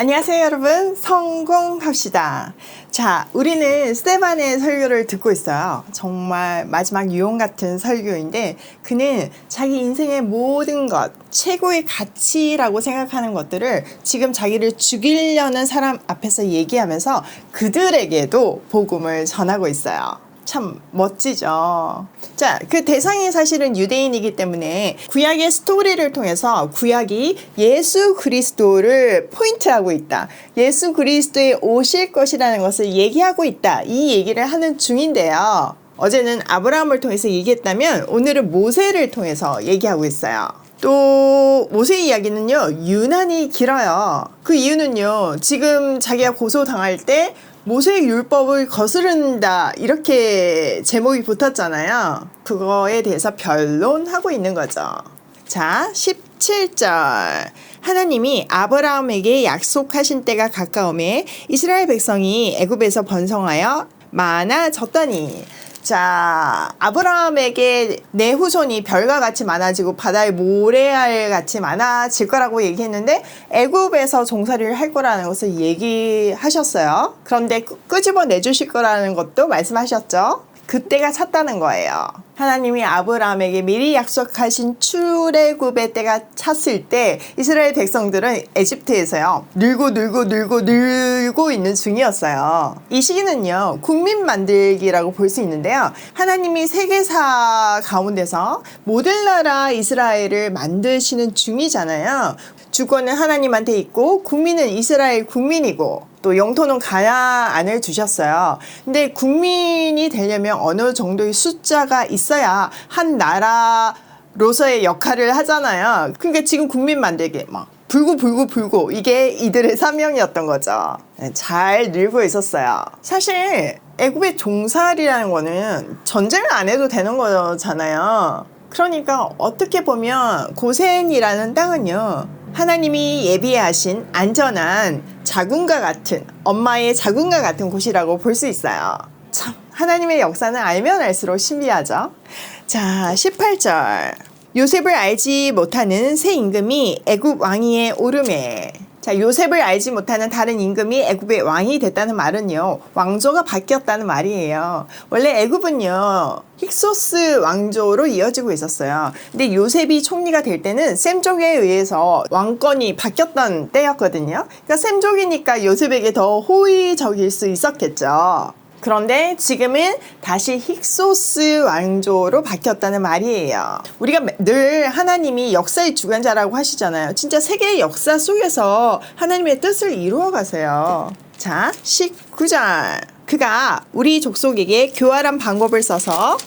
안녕하세요, 여러분. 성공합시다. 자, 우리는 스테반의 설교를 듣고 있어요. 정말 마지막 유언 같은 설교인데, 그는 자기 인생의 모든 것, 최고의 가치라고 생각하는 것들을 지금 자기를 죽이려는 사람 앞에서 얘기하면서 그들에게도 복음을 전하고 있어요. 참 멋지죠. 자, 그 대상이 사실은 유대인이기 때문에 구약의 스토리를 통해서 구약이 예수 그리스도를 포인트하고 있다. 예수 그리스도에 오실 것이라는 것을 얘기하고 있다. 이 얘기를 하는 중인데요. 어제는 아브라함을 통해서 얘기했다면 오늘은 모세를 통해서 얘기하고 있어요. 또 모세 이야기는요 유난히 길어요. 그 이유는요 지금 자기가 고소당할 때 모세의 율법을 거스른다 이렇게 제목이 붙었잖아요. 그거에 대해서 변론하고 있는 거죠. 자, 17절. 하나님이 아브라함에게 약속하신 때가 가까움에 이스라엘 백성이 애굽에서 번성하여 많아졌더니 자, 아브라함에게 내 후손이 별과 같이 많아지고 바다의 모래알 같이 많아질 거라고 얘기했는데 애굽에서 종살이를 할 거라는 것을 얘기하셨어요. 그런데 끄집어 내 주실 거라는 것도 말씀하셨죠. 그때가 찼다는 거예요. 하나님이 아브라함에게 미리 약속하신 출애굽의 때가 찼을 때 이스라엘 백성들은 에집트에서요 늘고 늘고 늘고 늘고 있는 중이었어요. 이 시기는요 국민 만들기라고 볼 수 있는데요. 하나님이 세계사 가운데서 모든 나라 이스라엘을 만드시는 중이잖아요. 주권은 하나님한테 있고 국민은 이스라엘 국민이고 또 영토는 가나안을 주셨어요. 근데 국민이 되려면 어느 정도의 숫자가 있어야 한 나라로서의 역할을 하잖아요. 그러니까 지금 국민 만들기 막 불고 불고 불고 이게 이들의 사명이었던 거죠. 네, 잘 늘고 있었어요. 사실 애굽의 종살이라는 거는 전쟁을 안 해도 되는 거잖아요. 그러니까 어떻게 보면 고센이라는 땅은요. 하나님이 예비하신 안전한 자궁과 같은 엄마의 자궁과 같은 곳이라고 볼 수 있어요. 참 하나님의 역사는 알면 알수록 신비하죠. 자, 18절. 요셉을 알지 못하는 새 임금이 애굽 왕위에 오름에 자, 요셉을 알지 못하는 다른 임금이 애굽의 왕이 됐다는 말은요. 왕조가 바뀌었다는 말이에요. 원래 애굽은요. 힉소스 왕조로 이어지고 있었어요. 근데 요셉이 총리가 될 때는 셈족에 의해서 왕권이 바뀌었던 때였거든요. 그러니까 셈족이니까 요셉에게 더 호의적일 수 있었겠죠. 그런데 지금은 다시 힉소스 왕조로 바뀌었다는 말이에요. 우리가 늘 하나님이 역사의 주관자라고 하시잖아요. 진짜 세계의 역사 속에서 하나님의 뜻을 이루어 가세요. 자, 19절. 그가 우리 족속에게 교활한 방법을 써서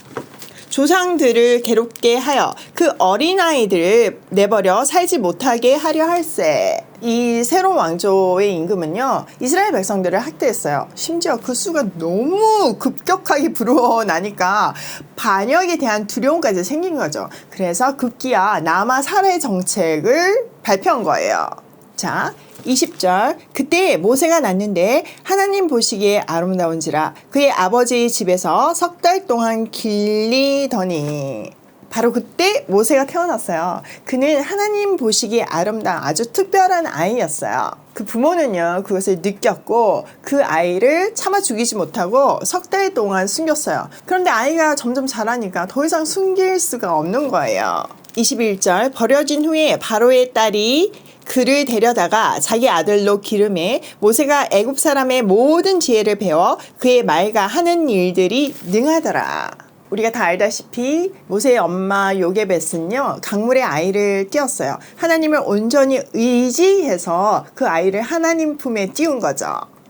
조상들을 괴롭게 하여 그 어린아이들을 내버려 살지 못하게 하려 할세. 이 새로운 왕조의 임금은요, 이스라엘 백성들을 학대했어요. 심지어 그 수가 너무 급격하게 불어나니까 반역에 대한 두려움까지 생긴 거죠. 그래서 급기야 남아 살해 정책을 발표한 거예요. 자, 20절 그때 모세가 낳는데 하나님 보시기에 아름다운지라 그의 아버지의 집에서 석 달 동안 길리더니 바로 그때 모세가 태어났어요. 그는 하나님 보시기에 아름다운 아주 특별한 아이였어요. 그 부모는요, 그것을 느꼈고 그 아이를 참아 죽이지 못하고 석 달 동안 숨겼어요. 그런데 아이가 점점 자라니까 더 이상 숨길 수가 없는 거예요. 21절 버려진 후에 바로의 딸이 그를 데려다가 자기 아들로 기름해 모세가 애굽 사람의 모든 지혜를 배워 그의 말과 하는 일들이 능하더라. 우리가 다 알다시피 모세의 엄마 요게벳은요 강물에 아이를 띄었어요. 하나님을 온전히 의지해서 그 아이를 하나님 품에 띄운 거죠.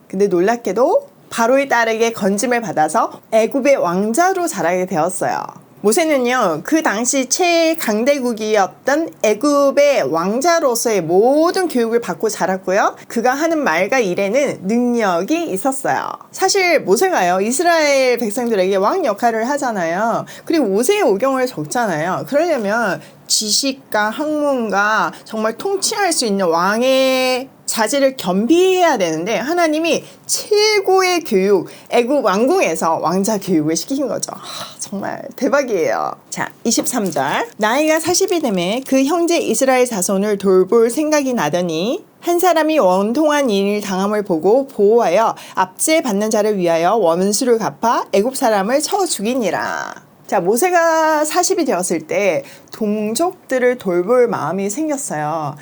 근데 놀랍게도 바로의 딸에게 건짐을 받아서 애굽의 왕자로 자라게 되었어요. 모세는요 그 당시 최강대국이었던 애굽의 왕자로서의 모든 교육을 받고 자랐고요. 그가 하는 말과 일에는 능력이 있었어요. 사실 모세가요 이스라엘 백성들에게 왕 역할을 하잖아요. 그리고 모세의 오경을 적잖아요. 그러려면 지식과 학문과 정말 통치할 수 있는 왕의 자질을 겸비해야 되는데 하나님이 최고의 교육 애국 왕궁에서 왕자 교육을 시키신 거죠. 하, 정말 대박이에요. 자, 23절. 나이가 40이 되매 그 형제 이스라엘 자손을 돌볼 생각이 나더니 한 사람이 원통한 일을 당함을 보고 보호하여 압제 받는 자를 위하여 원수를 갚아 애굽 사람을 쳐 죽이니라. 자, 모세가 40이 되었을 때 동족들을 돌볼 마음이 생겼어요.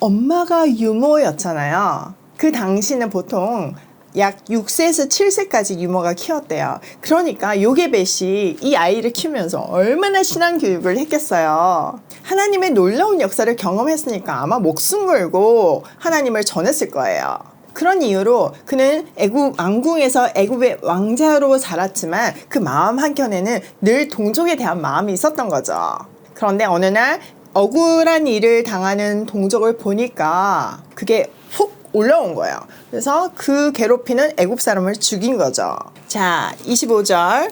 엄마가 유모였잖아요. 그 당시는 보통 약 6세에서 7세까지 유모가 키웠대요. 그러니까 요게벳이 이 아이를 키우면서 얼마나 신앙 교육을 했겠어요. 하나님의 놀라운 역사를 경험했으니까 아마 목숨 걸고 하나님을 전했을 거예요. 그런 이유로 그는 애굽 왕궁에서 애굽의 왕자로 자랐지만 그 마음 한켠에는 늘 동족에 대한 마음이 있었던 거죠. 그런데 어느 날 억울한 일을 당하는 동족을 보니까 그게 훅 올라온 거예요. 그래서 그 괴롭히는 애굽 사람을 죽인 거죠. 자, 25절.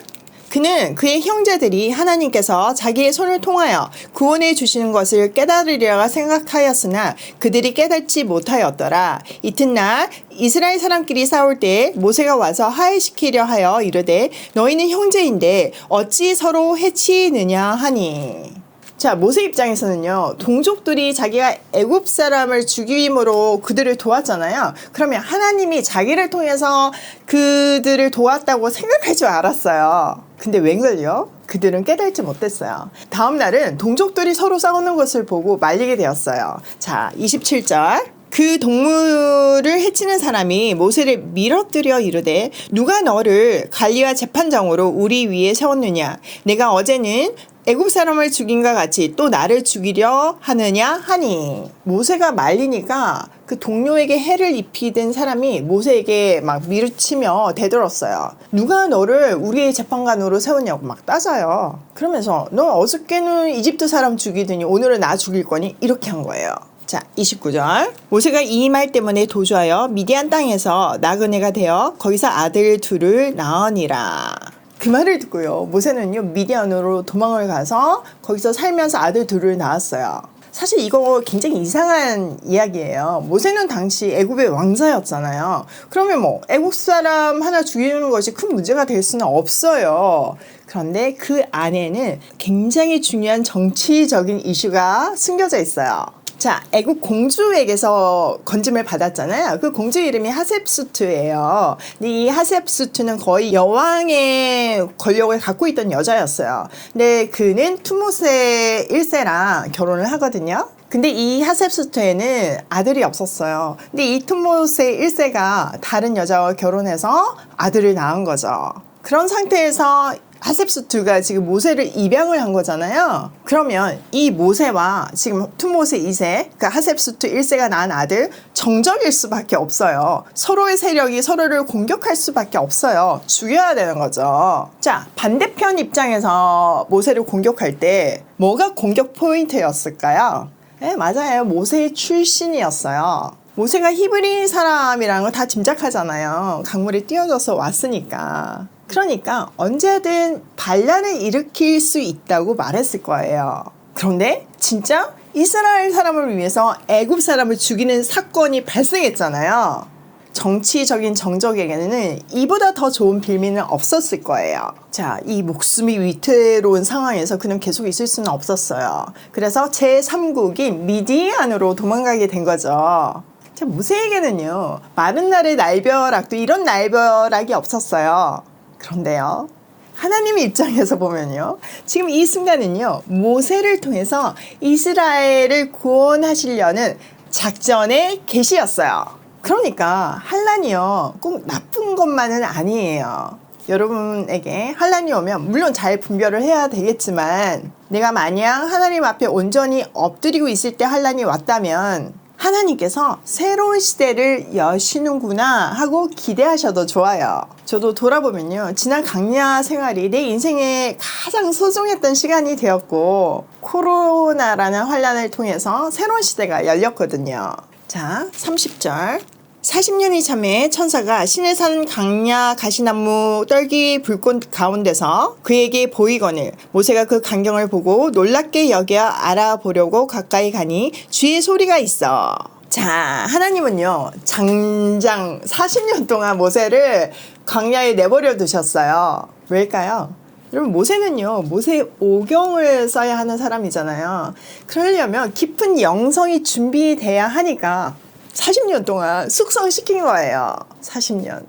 그는 그의 형제들이 하나님께서 자기의 손을 통하여 구원해 주시는 것을 깨달으리라 생각하였으나 그들이 깨닫지 못하였더라. 이튿날 이스라엘 사람끼리 싸울 때 모세가 와서 화해시키려 하여 이르되 너희는 형제인데 어찌 서로 해치느냐 하니. 자, 모세 입장에서는요, 동족들이 자기가 애굽 사람을 죽임으로 그들을 도왔잖아요. 그러면 하나님이 자기를 통해서 그들을 도왔다고 생각할 줄 알았어요. 근데 웬걸요? 그들은 깨닫지 못했어요. 다음 날은 동족들이 서로 싸우는 것을 보고 말리게 되었어요. 자, 27절. 그 동물을 해치는 사람이 모세를 밀어뜨려 이르되 누가 너를 관리와 재판장으로 우리 위에 세웠느냐 내가 어제는 애굽 사람을 죽인과 같이 또 나를 죽이려 하느냐 하니 모세가 말리니까 그 동료에게 해를 입히던 사람이 모세에게 막 밀치며 대들었어요. 누가 너를 우리의 재판관으로 세웠냐고 막 따져요. 그러면서 너 어저께는 이집트 사람 죽이더니 오늘은 나 죽일 거니 이렇게 한 거예요. 자, 29절. 모세가 이 말 때문에 도주하여 미디안 땅에서 나그네가 되어 거기서 아들 둘을 낳으니라. 그 말을 듣고요. 모세는요, 미디안으로 도망을 가서 거기서 살면서 아들 둘을 낳았어요. 사실 이거 굉장히 이상한 이야기예요. 모세는 당시 애굽의 왕자였잖아요. 그러면 뭐 애굽 사람 하나 죽이는 것이 큰 문제가 될 수는 없어요. 그런데 그 안에는 굉장히 중요한 정치적인 이슈가 숨겨져 있어요. 자, 애국 공주에게서 건짐을 받았잖아요. 그 공주 이름이 하셉수트예요. 근데 이 하셉수트는 거의 여왕의 권력을 갖고 있던 여자였어요. 근데 그는 투모세 1세랑 결혼을 하거든요. 근데 이 하셉수트에는 아들이 없었어요. 근데 이 투모세 1세가 다른 여자와 결혼해서 아들을 낳은 거죠. 그런 상태에서 하셉수트가 지금 모세를 입양을 한 거잖아요. 그러면 이 모세와 지금 투모세 2세, 그러니까 하셉수트 1세가 낳은 아들 정적일 수밖에 없어요. 서로의 세력이 서로를 공격할 수밖에 없어요. 죽여야 되는 거죠. 자, 반대편 입장에서 모세를 공격할 때 뭐가 공격 포인트였을까요? 네, 맞아요. 모세의 출신이었어요. 모세가 히브리 사람이라는 걸 다 짐작하잖아요. 강물에 뛰어져서 왔으니까. 그러니까 언제든 반란을 일으킬 수 있다고 말했을 거예요. 그런데 진짜 이스라엘 사람을 위해서 애굽 사람을 죽이는 사건이 발생했잖아요. 정치적인 정적에게는 이보다 더 좋은 빌미는 없었을 거예요. 자, 이 목숨이 위태로운 상황에서 그는 계속 있을 수는 없었어요. 그래서 제3국인 미디안으로 도망가게 된 거죠. 자, 모세에게는요, 마른 날의 날벼락도 이런 날벼락이 없었어요. 그런데요, 하나님의 입장에서 보면요. 지금 이 순간은요. 모세를 통해서 이스라엘을 구원하시려는 작전의 계시였어요. 그러니까 한란이요. 꼭 나쁜 것만은 아니에요. 여러분에게 한란이 오면 물론 잘 분별을 해야 되겠지만 내가 만약 하나님 앞에 온전히 엎드리고 있을 때 한란이 왔다면 하나님께서 새로운 시대를 여시는구나 하고 기대하셔도 좋아요. 저도 돌아보면요. 지난 강야 생활이 내 인생에 가장 소중했던 시간이 되었고, 코로나라는 환란을 통해서 새로운 시대가 열렸거든요. 자, 30절. 40년이 참에 천사가 신의 산 강야 가시나무 떨기 불꽃 가운데서 그에게 보이거늘 모세가 그 광경을 보고 놀랍게 여겨 알아보려고 가까이 가니 주의 소리가 있어. 자, 하나님은요, 장장 40년 동안 모세를 광야에 내버려 두셨어요. 왜일까요? 여러분, 모세는요, 모세 오경을 써야 하는 사람이잖아요. 그러려면 깊은 영성이 준비돼야 하니까 40년 동안 숙성시킨 거예요. 40년.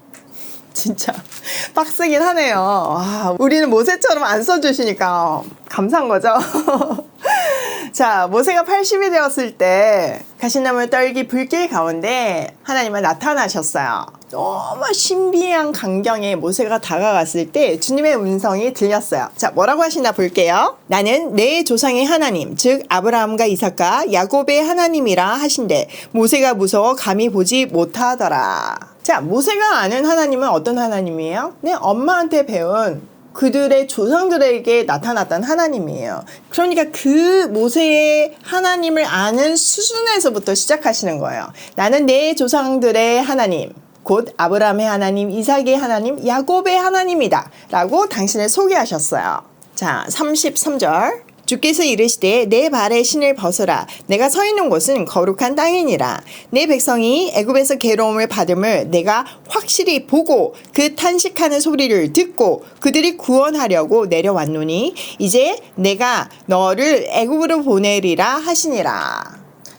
진짜 빡세긴 하네요. 와, 우리는 모세처럼 안 써주시니까 감사한 거죠. 자, 모세가 80이 되었을 때 가시나무 떨기 불길 가운데 하나님은 나타나셨어요. 너무 신비한 광경에 모세가 다가갔을 때 주님의 음성이 들렸어요. 자, 뭐라고 하시나 볼게요. 나는 내 조상의 하나님, 즉 아브라함과 이삭과 야곱의 하나님이라 하신대 모세가 무서워 감히 보지 못하더라. 자, 모세가 아는 하나님은 어떤 하나님이에요? 네, 엄마한테 배운 그들의 조상들에게 나타났던 하나님이에요. 그러니까 그 모세의 하나님을 아는 수준에서부터 시작하시는 거예요. 나는 내 조상들의 하나님, 곧 아브라함의 하나님, 이삭의 하나님, 야곱의 하나님이다. 라고 당신을 소개하셨어요. 자, 33절. 주께서 이르시되 내 발에 신을 벗어라 내가 서 있는 곳은 거룩한 땅이니라 내 백성이 애굽에서 괴로움을 받음을 내가 확실히 보고 그 탄식하는 소리를 듣고 그들이 구원하려고 내려왔노니 이제 내가 너를 애굽으로 보내리라 하시니라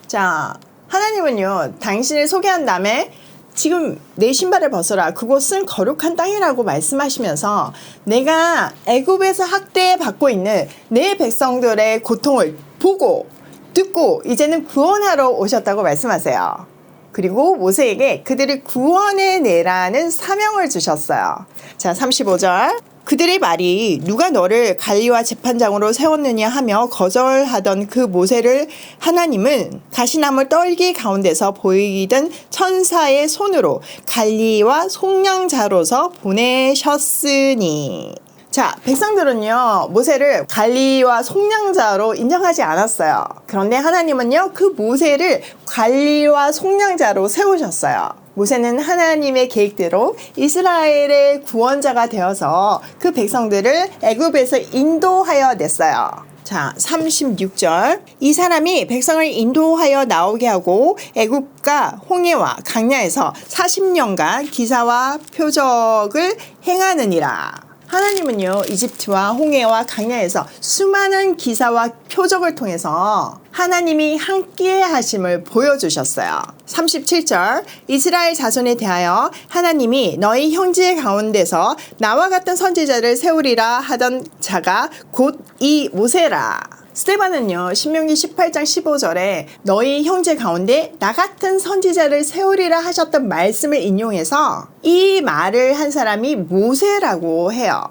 자 하나님은요 당신을 소개한 다음에 지금 내 신발을 벗어라. 그곳은 거룩한 땅이라고 말씀하시면서 내가 애굽에서 학대받고 있는 내 백성들의 고통을 보고 듣고 이제는 구원하러 오셨다고 말씀하세요. 그리고 모세에게 그들을 구원해 내라는 사명을 주셨어요. 자, 35절. 그들의 말이 누가 너를 관리와 재판장으로 세웠느냐 하며 거절하던 그 모세를 하나님은 가시나물 떨기 가운데서 보이던 천사의 손으로 관리와 속량자로서 보내셨으니 자, 백성들은요, 모세를 관리와 속량자로 인정하지 않았어요. 그런데 하나님은요, 그 모세를 관리와 속량자로 세우셨어요. 모세는 하나님의 계획대로 이스라엘의 구원자가 되어서 그 백성들을 애굽에서 인도하여 냈어요. 자, 36절. 이 사람이 백성을 인도하여 나오게 하고 애굽과 홍해와 강야에서 40년간 기사와 표적을 행하느니라. 하나님은요, 이집트와 홍해와 강야에서 수많은 기사와 표적을 통해서 하나님이 함께 하심을 보여주셨어요. 37절, 이스라엘 자손에 대하여 하나님이 너희 형제 가운데서 나와 같은 선지자를 세우리라 하던 자가 곧 이 모세라. 스테반은요, 신명기 18장 15절에 너희 형제 가운데 나 같은 선지자를 세우리라 하셨던 말씀을 인용해서 이 말을 한 사람이 모세라고 해요.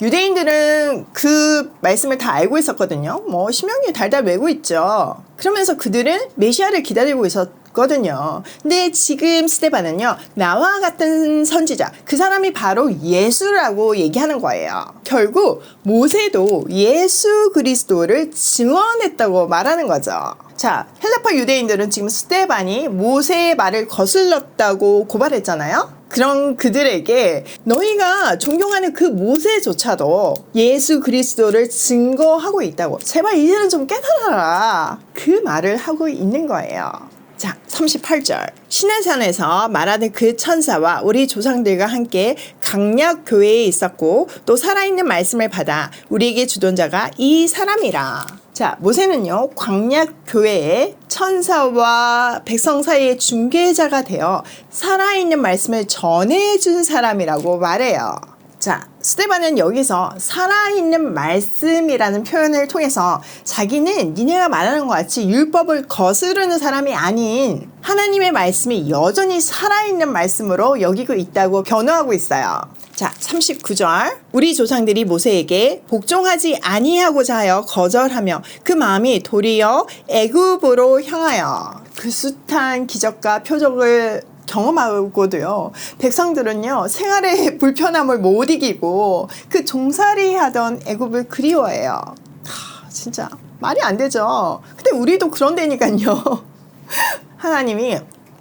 유대인들은 그 말씀을 다 알고 있었거든요. 뭐, 신명기 달달 외고 있죠. 그러면서 그들은 메시아를 기다리고 있었 거든요. 근데 지금 스테반은요, 나와 같은 선지자, 그 사람이 바로 예수라고 얘기하는 거예요. 결국 모세도 예수 그리스도를 증언했다고 말하는 거죠. 자, 헬라파 유대인들은 지금 스테반이 모세의 말을 거슬렀다고 고발했잖아요. 그런 그들에게 너희가 존경하는 그 모세조차도 예수 그리스도를 증거하고 있다고. 제발 이제는 좀 깨달아라. 그 말을 하고 있는 거예요. 자, 38절. 신해산에서 말하는 그 천사와 우리 조상들과 함께 강약 교회에 있었고 또 살아있는 말씀을 받아 우리에게 주던 자가 이 사람이라. 자, 모세는요, 광약 교회의 천사와 백성 사이의 중개자가 되어 살아있는 말씀을 전해준 사람이라고 말해요. 자, 스테반은 여기서 살아있는 말씀이라는 표현을 통해서 자기는 니네가 말하는 것 같이 율법을 거스르는 사람이 아닌 하나님의 말씀이 여전히 살아있는 말씀으로 여기고 있다고 변호하고 있어요. 자, 39절. 우리 조상들이 모세에게 복종하지 아니하고자 하여 거절하며 그 마음이 도리어 애굽으로 향하여 그 숱한 기적과 표적을 경험하고도요. 백성들은요. 생활의 불편함을 못 이기고 그 종살이 하던 애굽을 그리워해요. 하, 진짜 말이 안 되죠. 근데 우리도 그런 데니까요. 하나님이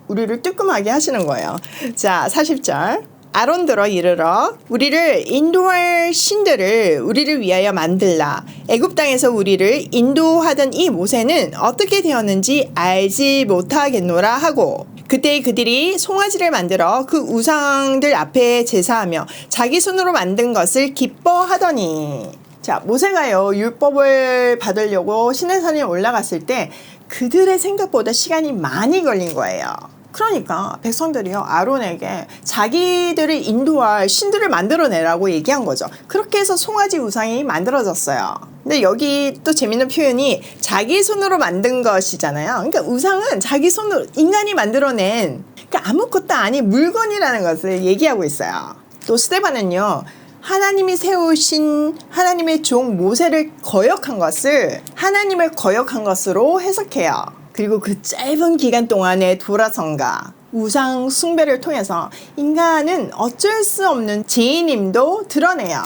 우리를 뜨끔하게 하시는 거예요. 자, 40절. 아론 들어 이르러 우리를 인도할 신들을 우리를 위하여 만들라 애굽 땅에서 우리를 인도하던 이 모세는 어떻게 되었는지 알지 못하겠노라 하고 그때 그들이 송아지를 만들어 그 우상들 앞에 제사하며 자기 손으로 만든 것을 기뻐하더니 자 모세가요 율법을 받으려고 시내산에 올라갔을 때 그들의 생각보다 시간이 많이 걸린 거예요. 그러니까 백성들이요 아론에게 자기들을 인도할 신들을 만들어내라고 얘기한 거죠. 그렇게 해서 송아지 우상이 만들어졌어요. 근데 여기 또 재밌는 표현이 자기 손으로 만든 것이잖아요. 그러니까 우상은 자기 손으로 인간이 만들어낸 그러니까 아무것도 아닌 물건이라는 것을 얘기하고 있어요. 또 스테반은요. 하나님이 세우신 하나님의 종 모세를 거역한 것을 하나님을 거역한 것으로 해석해요. 그리고 그 짧은 기간 동안의 돌아선가 우상 숭배를 통해서 인간은 어쩔 수 없는 죄인임도 드러내요.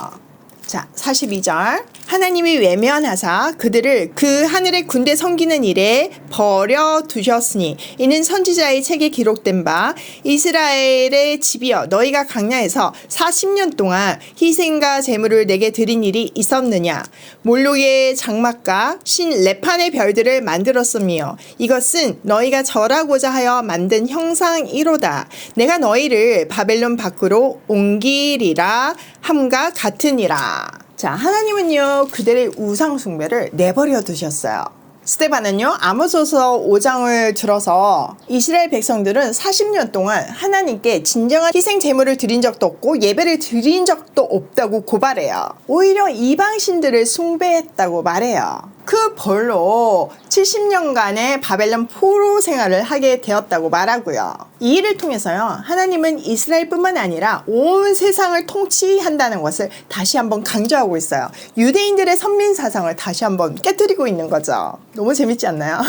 자, 42절. 하나님이 외면하사 그들을 그 하늘의 군대 섬기는 일에 버려 두셨으니 이는 선지자의 책에 기록된 바 이스라엘의 집이여 너희가 강야에서 40년 동안 희생과 제물을 내게 드린 일이 있었느냐? 몰록의 장막과 신 레판의 별들을 만들었으며 이것은 너희가 절하고자 하여 만든 형상이로다. 내가 너희를 바벨론 밖으로 옮기리라 함과 같으니라 자, 하나님은요, 그들의 우상숭배를 내버려 두셨어요. 스테반은요, 아모소서 5장을 들어서 이스라엘 백성들은 40년 동안 하나님께 진정한 희생 제물을 드린 적도 없고 예배를 드린 적도 없다고 고발해요. 오히려 이방신들을 숭배했다고 말해요. 그 벌로 70년간의 바벨론 포로 생활을 하게 되었다고 말하고요. 이 일을 통해서요, 하나님은 이스라엘뿐만 아니라 온 세상을 통치한다는 것을 다시 한번 강조하고 있어요. 유대인들의 선민 사상을 다시 한번 깨뜨리고 있는 거죠. 너무 재밌지 않나요?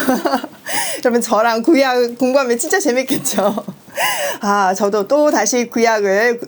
여러분, 저랑 구약 공부하면 진짜 재밌겠죠? 아, 저도 또 다시 구약을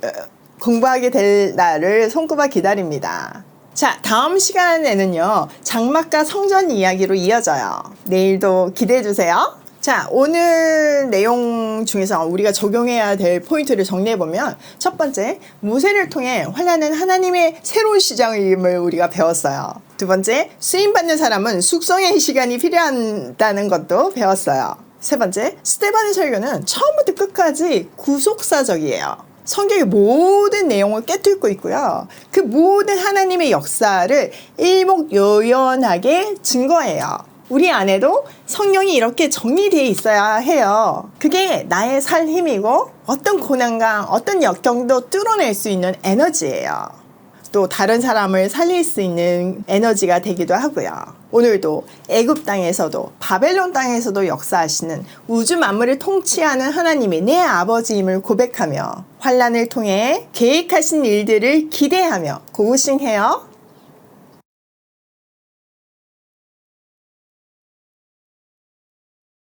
공부하게 될 날을 손꼽아 기다립니다. 자, 다음 시간에는요, 장막과 성전 이야기로 이어져요. 내일도 기대해 주세요. 자, 오늘 내용 중에서 우리가 적용해야 될 포인트를 정리해 보면, 첫 번째, 모세를 통해 환란은 하나님의 새로운 시장임을 우리가 배웠어요. 두 번째, 쓰임받는 사람은 숙성의 시간이 필요하다는 것도 배웠어요. 세 번째, 스테반의 설교는 처음부터 끝까지 구속사적이에요. 성경의 모든 내용을 깨뚫고 있고요. 그 모든 하나님의 역사를 일목요연하게 증거해요. 우리 안에도 성령이 이렇게 정리되어 있어야 해요. 그게 나의 살 힘이고 어떤 고난과 어떤 역경도 뚫어낼 수 있는 에너지예요. 또 다른 사람을 살릴 수 있는 에너지가 되기도 하고요. 오늘도 애굽 땅에서도 바벨론 땅에서도 역사하시는 우주 만물을 통치하는 하나님이 내 아버지임을 고백하며 환란을 통해 계획하신 일들을 기대하며 고우싱해요.